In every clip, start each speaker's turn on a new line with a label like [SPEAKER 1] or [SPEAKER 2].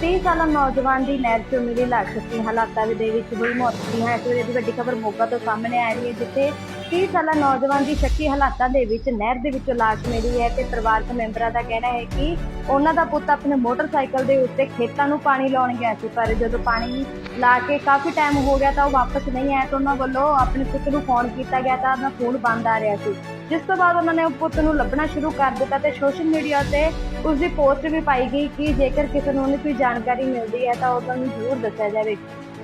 [SPEAKER 1] 30 ਸਾਲਾ ਨੌਜਵਾਨ ਦੀ ਨਹਿਰ ਚੋਂ ਮਿਲੀ ਲਾਸ਼ ਸ਼ੱਕੀ ਹਾਲਾਤਾਂ ਦੇ ਵਿੱਚ ਹੋਈ ਮੌਤ। ਦੀ ਹੈ ਇਸ ਵੇਲੇ ਦੀ ਵੱਡੀ ਖਬਰ ਮੋਗਾ ਤੋਂ ਸਾਹਮਣੇ ਆ ਰਹੀ ਹੈ, ਜਿੱਥੇ 30 ਸਾਲਾ ਨੌਜਵਾਨ ਦੀ ਸ਼ੱਕੀ ਹਾਲਾਤਾਂ ਦੇ ਵਿੱਚ ਨਹਿਰ ਦੇ ਵਿੱਚੋਂ ਲਾਸ਼ ਮਿਲੀ ਹੈ ਤੇ ਪਰਿਵਾਰਕ ਮੈਂਬਰਾਂ ਦਾ ਕਹਿਣਾ ਹੈ ਕਿ ਉਹਨਾਂ ਦਾ ਪੁੱਤ ਆਪਣੇ ਮੋਟਰਸਾਈਕਲ ਦੇ ਉੱਤੇ ਖੇਤਾਂ ਨੂੰ ਪਾਣੀ ਲਾਉਣ ਗਿਆ ਸੀ, ਪਰ ਜਦੋਂ ਪਾਣੀ ਲਾ ਕੇ ਕਾਫੀ ਟਾਈਮ ਹੋ ਗਿਆ ਤਾਂ ਉਹ ਵਾਪਸ ਨਹੀਂ ਆਇਆ ਤਾਂ ਉਹਨਾਂ ਵੱਲੋਂ ਆਪਣੇ ਪੁੱਤ ਨੂੰ ਫੋਨ ਕੀਤਾ ਗਿਆ ਤਾਂ ਉਹਦਾ ਫੋਨ ਬੰਦ ਆ ਰਿਹਾ ਸੀ। ਜਿਸ ਤੋਂ ਬਾਅਦ ਉਹਨਾਂ ਨੇ ਪੁੱਤ ਨੂੰ ਲੱਭਣਾ ਸ਼ੁਰੂ ਕਰ ਦਿੱਤਾ ਤੇ ਸੋਸ਼ਲ ਮੀਡੀਆ ਤੇ ਉਸ ਦੀ ਪੋਸਟ ਵੀ ਪਾਈ ਗਈ ਕਿ ਜੇਕਰ ਕਿਸੇ ਨੂੰ ਕੋਈ ਜਾਣਕਾਰੀ ਮਿਲਦੀ ਹੈ ਤਾਂ ਉਹਨਾਂ ਨੂੰ ਜ਼ਰੂਰ ਦੱਸਿਆ ਜਾਵੇ।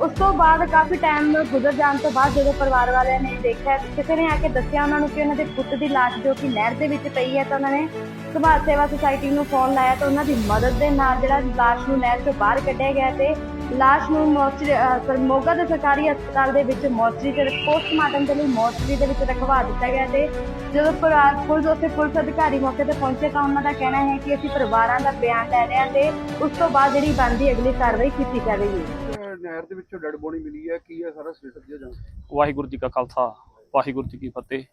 [SPEAKER 1] ਉਸ ਤੋਂ ਬਾਅਦ ਕਾਫੀ ਟਾਈਮ ਗੁਜ਼ਰ ਜਾਣ ਤੋਂ ਬਾਅਦ ਜਦੋਂ ਪਰਿਵਾਰ ਵਾਲਿਆਂ ਨੇ ਦੇਖਿਆ ਕਿਸੇ ਨੇ ਆ ਕੇ ਦੱਸਿਆ ਉਹਨਾਂ ਨੂੰ ਕਿ ਉਹਨਾਂ ਦੇ ਪੁੱਤ ਦੀ ਲਾਸ਼ ਜੋ ਕਿ ਨਹਿਰ ਦੇ ਵਿੱਚ ਪਈ ਹੈ ਤਾਂ ਉਹਨਾਂ ਨੇ ਸਮਾਜ ਸੇਵਾ ਸੁਸਾਇਟੀ ਨੂੰ ਫੋਨ ਲਾਇਆ ਤਾਂ ਉਹਨਾਂ ਦੀ ਮਦਦ ਦੇ ਨਾਲ ਜਿਹੜਾ ਲਾਸ਼ ਨੂੰ ਨਹਿਰ ਤੋਂ ਬਾਹਰ ਕੱਢਿਆ ਗਿਆ ਤੇ ਲਾਸ਼ ਨੂੰ ਮੋਰਚਰੀ ਅਹ, ਮੋਗਾ ਦੇ ਸਰਕਾਰੀ ਹਸਪਤਾਲ ਦੇ ਵਿੱਚ ਮੋਰਚਰੀ ਤੇ ਪੋਸਟਮਾਰਟਮ ਦੇ ਲਈ ਮੋਰਚਰੀ ਦੇ ਵਿੱਚ ਰਖਵਾ ਦਿੱਤਾ ਗਿਆ ਤੇ ਜਦੋਂ ਪਰਿਵਾਰ ਪੁਲਿਸ ਉੱਥੇ ਪੁਲਿਸ ਅਧਿਕਾਰੀ ਮੌਕੇ ਤੇ ਪਹੁੰਚੇ ਤਾਂ ਉਹਨਾਂ ਦਾ ਕਹਿਣਾ ਹੈ ਕਿ ਅਸੀਂ ਪਰਿਵਾਰਾਂ ਦਾ ਬਿਆਨ ਲੈ ਰਹੇ ਹਾਂ ਤੇ ਉਸ ਤੋਂ ਬਾਅਦ ਜਿਹੜੀ ਬਣਦੀ ਅਗਲੀ ਕਾਰਵਾਈ ਕੀਤੀ ਜਾਵੇਗੀ।
[SPEAKER 2] ਅਹ ਨਹਿਰ ਦੇ ਵਿੱਚੋਂ ਡੈਡ ਬੋਡੀ ਮਿਲੀ ਹੈ, ਕੀ ਹੈ ਸਾਰਾ ਸਟੇਟਸ ਜਿਹਾ ਜਾਣ
[SPEAKER 3] ਵਾਹਿਗੁਰੂ ਜੀ ਕਾ ਖਾਲਸਾ, ਵਾਹਿਗੁਰੂ ਜੀ ਕੀ ਫਤਿਹ।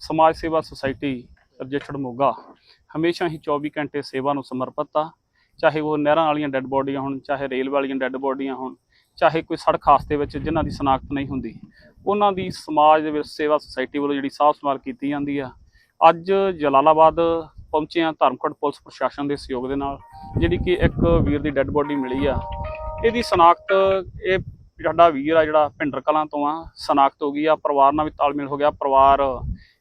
[SPEAKER 3] ਸਮਾਜ ਸੇਵਾ ਸੁਸਾਇਟੀ ਰਜਿਸਟਰਡ ਮੋਗਾ, ਹਮੇਸ਼ਾ ਹੀ 24 ਘੰਟੇ ਸੇਵਾ ਨੂੰ ਸਮਰਪਿਤ ਆ। ਚਾਹੇ ਉਹ ਨਹਿਰਾਂ ਵਾਲੀਆਂ ਡੈੱਡ ਬੋਡੀਆਂ ਹੋਣ, ਚਾਹੇ ਰੇਲ ਵਾਲੀਆਂ ਡੈੱਡ ਬੋਡੀਆਂ ਹੋਣ, ਚਾਹੇ ਕੋਈ ਸੜਕ ਹਾਦਸੇ ਵਿੱਚ ਜਿਨ੍ਹਾਂ ਦੀ ਸਨਾਖਤ ਨਹੀਂ ਹੁੰਦੀ, ਉਹਨਾਂ ਦੀ ਸਮਾਜ ਦੇ ਵਿੱਚ ਸੇਵਾ ਸੁਸਾਇਟੀ ਵੱਲੋਂ ਜਿਹੜੀ ਸਾਫ਼ ਸੰਭਾਲ ਕੀਤੀ ਜਾਂਦੀ ਆ। ਅੱਜ ਜਲਾਲਾਬਾਦ ਪਹੁੰਚੇ ਆ ਧਰਮਕੋਟ ਪੁਲਿਸ ਪ੍ਰਸ਼ਾਸਨ ਦੇ ਸਹਿਯੋਗ ਦੇ ਨਾਲ, ਜਿਹੜੀ ਕਿ ਇੱਕ ਵੀਰ ਦੀ ਡੈੱਡ ਬੋਡੀ ਮਿਲੀ ਆ। ਇਹਦੀ ਸਨਾਖਤ, ਇਹ ਸਾਡਾ ਵੀਰ ਆ ਜਿਹੜਾ ਭਿੰਡਰ ਕਲਾਂ ਤੋਂ ਆ, ਸਨਾਖਤ ਹੋ ਗਈ ਆ, ਪਰਿਵਾਰ ਨਾਲ ਵੀ ਤਾਲਮੇਲ ਹੋ ਗਿਆ, ਪਰਿਵਾਰ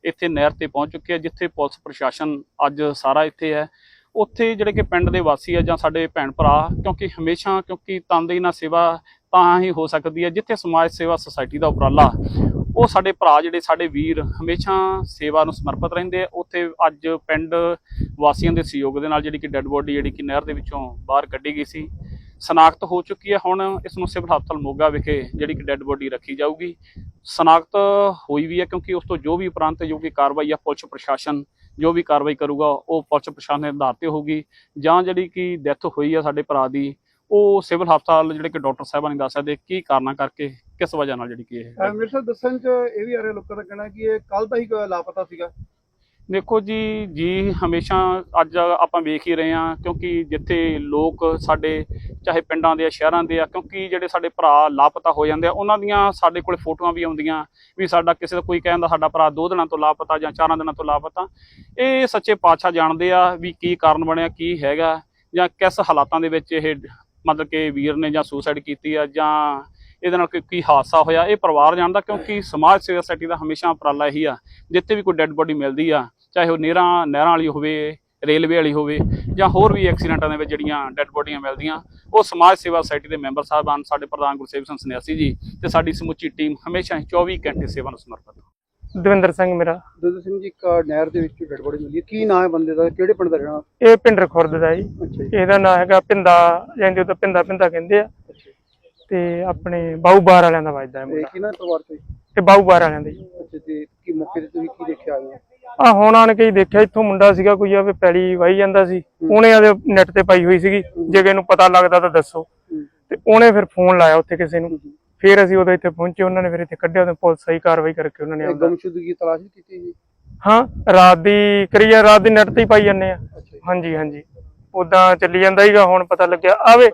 [SPEAKER 3] ਇੱਥੇ ਨਹਿਰ ਤੇ ਪਹੁੰਚ ਚੁੱਕੇ ਆ ਜਿੱਥੇ ਪੁਲਿਸ ਪ੍ਰਸ਼ਾਸਨ ਅੱਜ ਸਾਰਾ ਇੱਥੇ ਹੈ। ਉੱਥੇ ਜਿਹੜੇ ਕਿ ਪਿੰਡ ਦੇ ਵਾਸੀ ਆ ਜਾਂ ਸਾਡੇ ਭੈਣ ਭਰਾ, ਕਿਉਂਕਿ ਹਮੇਸ਼ਾ, ਕਿਉਂਕਿ ਤਨਦੇਹੀ ਨਾਲ ਸੇਵਾ ਤਾਂ ਹੀ ਹੋ ਸਕਦੀ ਹੈ, ਜਿੱਥੇ ਸਮਾਜ ਸੇਵਾ ਸੁਸਾਇਟੀ ਦਾ ਉਪਰਾਲਾ, ਉਹ ਸਾਡੇ ਭਰਾ ਜਿਹੜੇ ਸਾਡੇ ਵੀਰ ਹਮੇਸ਼ਾ ਸੇਵਾ ਨੂੰ ਸਮਰਪਿਤ ਰਹਿੰਦੇ ਆ। ਉੱਥੇ ਅੱਜ ਪਿੰਡ ਵਾਸੀਆਂ ਦੇ ਸਹਿਯੋਗ ਦੇ ਨਾਲ ਜਿਹੜੀ ਕਿ ਡੈੱਡ ਬੋਡੀ ਜਿਹੜੀ ਕਿ ਨਹਿਰ ਦੇ ਵਿੱਚੋਂ ਬਾਹਰ ਕੱਢੀ ਗਈ ਸੀ ਸਨਾਖਤ ਹੋ ਚੁੱਕੀ ਹੈ। ਹੁਣ ਇਸ ਨੂੰ ਸਿਵਲ ਹਸਪਤਾਲ ਮੋਗਾ ਵਿਖੇ ਜਿਹੜੀ ਕਿ ਡੈੱਡ ਬੋਡੀ ਰੱਖੀ ਜਾਊਗੀ। ਸਨਾਖਤ ਹੋਈ ਵੀ ਹੈ ਕਿਉਂਕਿ ਉਸ ਤੋਂ ਜੋ ਵੀ ਉਪਰੰਤ ਜੋ ਵੀ ਕਾਰਵਾਈ ਆ ਪੁਲਿਸ ਪ੍ਰਸ਼ਾਸਨ ਜੋ ਵੀ ਕਾਰਵਾਈ ਕਰੂਗਾ ਉਹ ਪੁਲਿਸ ਪ੍ਰਸ਼ਾਸਨ ਦੇ ਆਧਾਰ ਤੇ ਹੋਊਗੀ। ਜਾਂ ਜਿਹੜੀ ਕਿ ਡੈਥ ਹੋਈ ਆ ਸਾਡੇ ਭਰਾ ਦੀ ਉਹ ਸਿਵਲ ਹਸਪਤਾਲ ਜਿਹੜੇ ਕਿ ਡਾਕਟਰ ਸਾਹਿਬਾਂ ਨੇ ਦੱਸ ਸਕਦੇ ਕੀ ਕਾਰਨਾਂ ਕਰਕੇ ਕਿਸ ਵਜ੍ਹਾ ਨਾਲ ਜਿਹੜੀ ਕਿ ਇਹ
[SPEAKER 2] ਮੇਰੇ ਸਾਹਿਬ ਦੱਸਣ ਚ ਇਹ ਵੀ ਆ ਰਿਹਾ ਲੋਕਾਂ ਦਾ ਕਹਿਣਾ ਕਿ ਇਹ ਕੱਲ ਦਾ ਹੀ ਲਾਪਤਾ ਸੀਗਾ।
[SPEAKER 3] ਦੇਖੋ ਜੀ ਜੀ ਹਮੇਸ਼ਾ ਅੱਜ ਆਪਾਂ ਵੇਖ ਹੀ ਰਹੇ ਹਾਂ ਕਿਉਂਕਿ ਜਿੱਥੇ ਲੋਕ ਸਾਡੇ ਚਾਹੇ ਪਿੰਡਾਂ ਦੇ ਆ, ਸ਼ਹਿਰਾਂ ਦੇ ਆ, ਕਿਉਂਕਿ ਜਿਹੜੇ ਸਾਡੇ ਭਰਾ ਲਾਪਤਾ ਹੋ ਜਾਂਦੇ ਆ, ਉਹਨਾਂ ਦੀਆਂ ਸਾਡੇ ਕੋਲ ਫੋਟੋਆਂ ਵੀ ਆਉਂਦੀਆਂ ਵੀ ਸਾਡਾ ਕਿਸੇ ਦਾ ਕੋਈ ਕਹਿੰਦਾ ਸਾਡਾ ਭਰਾ ਦੋ ਦਿਨਾਂ ਤੋਂ ਲਾਪਤਾ ਜਾਂ ਚਾਰਾਂ ਦਿਨਾਂ ਤੋਂ ਲਾਪਤਾ। ਇਹ ਸੱਚੇ ਪਾਤਸ਼ਾਹ ਜਾਣਦੇ ਆ ਵੀ ਕੀ ਕਾਰਨ ਬਣਿਆ, ਕੀ ਹੈਗਾ ਜਾਂ ਕਿਸ ਹਾਲਾਤਾਂ ਦੇ ਵਿੱਚ ਇਹ ਮਤਲਬ ਕਿ ਵੀਰ ਨੇ ਜਾਂ ਸੁਸਾਈਡ ਕੀਤੀ ਆ ਜਾਂ ਇਹਦੇ ਨਾਲ ਕੋਈ ਕੀ ਹਾਦਸਾ ਹੋਇਆ, ਇਹ ਪਰਿਵਾਰ ਜਾਣਦਾ ਕਿਉਂਕਿ ਸਮਾਜ ਸੇਵਾ ਸੋਸਾਇਟੀ ਦਾ ਹਮੇਸ਼ਾ ਉਪਰਾਲਾ ਇਹੀ ਆ, ਜਿੱਥੇ ਵੀ ਕੋਈ ਡੈੱਡ ਬੋਡੀ ਮਿਲਦੀ ਆ, ਚਾਹੇ ਉਹ ਨਹਿਰਾਂ ਨਹਿਰਾਂ ਵਾਲੀ ਹੋਵੇ ਰੇਲਵੇ ਵਾਲੀ ਹੋਵੇ ਜਾਂ ਹੋਰ ਵੀ ਐਕਸੀਡੈਂਟਾਂ ਦੇ ਵਿੱਚ ਜਿਹੜੀਆਂ ਡੈੱਡ ਬੋਡੀਆਂ ਮਿਲਦੀਆਂ ਉਹ ਸਮਾਜ ਸੇਵਾ ਸੁਸਾਇਟੀ ਦੇ ਮੈਂਬਰ ਸਾਹਿਬਾਨ ਸਾਡੇ ਪ੍ਰਧਾਨ ਗੁਰਸੇਵ ਸਿੰਘ ਸੰਨਿਆਸੀ ਜੀ ਤੇ ਸਾਡੀ ਸਮੁੱਚੀ ਟੀਮ ਹਮੇਸ਼ਾ ਹੀ 24 ਘੰਟੇ ਸੇਵਾ ਨੂੰ ਸਮਰਪਿਤ
[SPEAKER 4] ਦਵਿੰਦਰ ਸਿੰਘ ਮੇਰਾ।
[SPEAKER 2] ਦਦੂ ਸਿੰਘ ਜੀ ਇੱਕ ਨਹਿਰ ਦੇ ਵਿੱਚ ਡੈਡ ਬੋਡੀ ਮਿਲੀ ਕੀ ਨਾਮ ਹੈ ਬੰਦੇ ਦਾ? ਕਿਹੜੇ ਪਿੰਡ ਦਾ ਰਹਿਣਾ
[SPEAKER 4] ਇਹ ਪਿੰਡਰ ਖੁਰਦ ਦਾ ਜੀ। ਇਹਦਾ ਨਾਮ ਹੈਗਾ ਪਿੰਦਾ ਜਾਂਦੇ ਉਹ ਤਾਂ ਪਿੰਦਾ ਪਿੰਦਾ ਕਹਿੰਦੇ ਆ। ਤੇ ਆਪਣੇ ਬਾਊ ਬਾਰ ਵਾਲਿਆਂ ਦਾ ਵੱਜਦਾ ਹੈ ਮੁੰਡਾ।
[SPEAKER 2] ਕਿਹਨਾਂ ਪਰਿਵਾਰ ਤੋਂ ਜੀ?
[SPEAKER 4] ਤੇ ਬਾਊ ਬਾਰ ਵਾਲਿਆਂ ਦਾ ਜੀ।
[SPEAKER 2] ਅੱਛਾ ਤੇ ਕੀ ਮੌਕੇ ਤੇ ਤੁਸੀਂ ਕੀ ਦੇਖਿਆ ਆਏ ਹੋ?
[SPEAKER 4] ਆ ਹੁਣ ਆਣ ਕੇ ਹੀ ਦੇਖਿਆ ਇੱਥੋਂ ਮੁੰਡਾ ਸੀਗਾ ਕੋਈ ਆਵੇ ਪੈਲੀ ਵਾਈ ਜਾਂਦਾ ਸੀ। ਉਹਨੇ ਆਦੇ ਨੈਟ ਤੇ ਪਾਈ ਹੋਈ ਸੀਗੀ। ਜੇ ਕਿਸੇ ਨੂੰ ਪਤਾ ਲੱਗਦਾ ਤਾਂ ਦੱਸੋ। ਤੇ ਉਹਨੇ ਫਿਰ ਫੋਨ ਲਾਇਆ ਉੱਥੇ ਕਿਸੇ ਨੂੰ। ਫਿਰ ਅਸੀਂ ਉਦੋਂ ਇੱਥੇ ਪਹੁੰਚੇ ਉਹਨਾਂ ਨੇ ਫਿਰ ਇੱਥੇ ਕੱਢਿਆ ਤੇ ਪੁਲਿਸ ਸਹੀ ਕਾਰਵਾਈ ਕਰਕੇ ਉਹਨਾਂ ਨੇ ਆਪਦਾ-
[SPEAKER 2] ਗੁੰਮਸ਼ੁਦਗੀ ਦੀ ਤਲਾਸ਼ ਕੀਤੀ ਜੀ
[SPEAKER 4] ਹਾਂ ਰਾਤ ਦੀ ਕਰੀਏ ਰਾਤ ਦੀ ਨੈਟ ਤੇ ਹੀ ਪਾਈ ਜਾਂਦੇ ਆ। ਹਾਂਜੀ ਹਾਂਜੀ। ਉਦਾਂ ਚੱਲੀ ਜਾਂਦਾ ਹੀਗਾ ਹੁਣ ਪਤਾ ਲੱਗਿਆ ਆਵੇ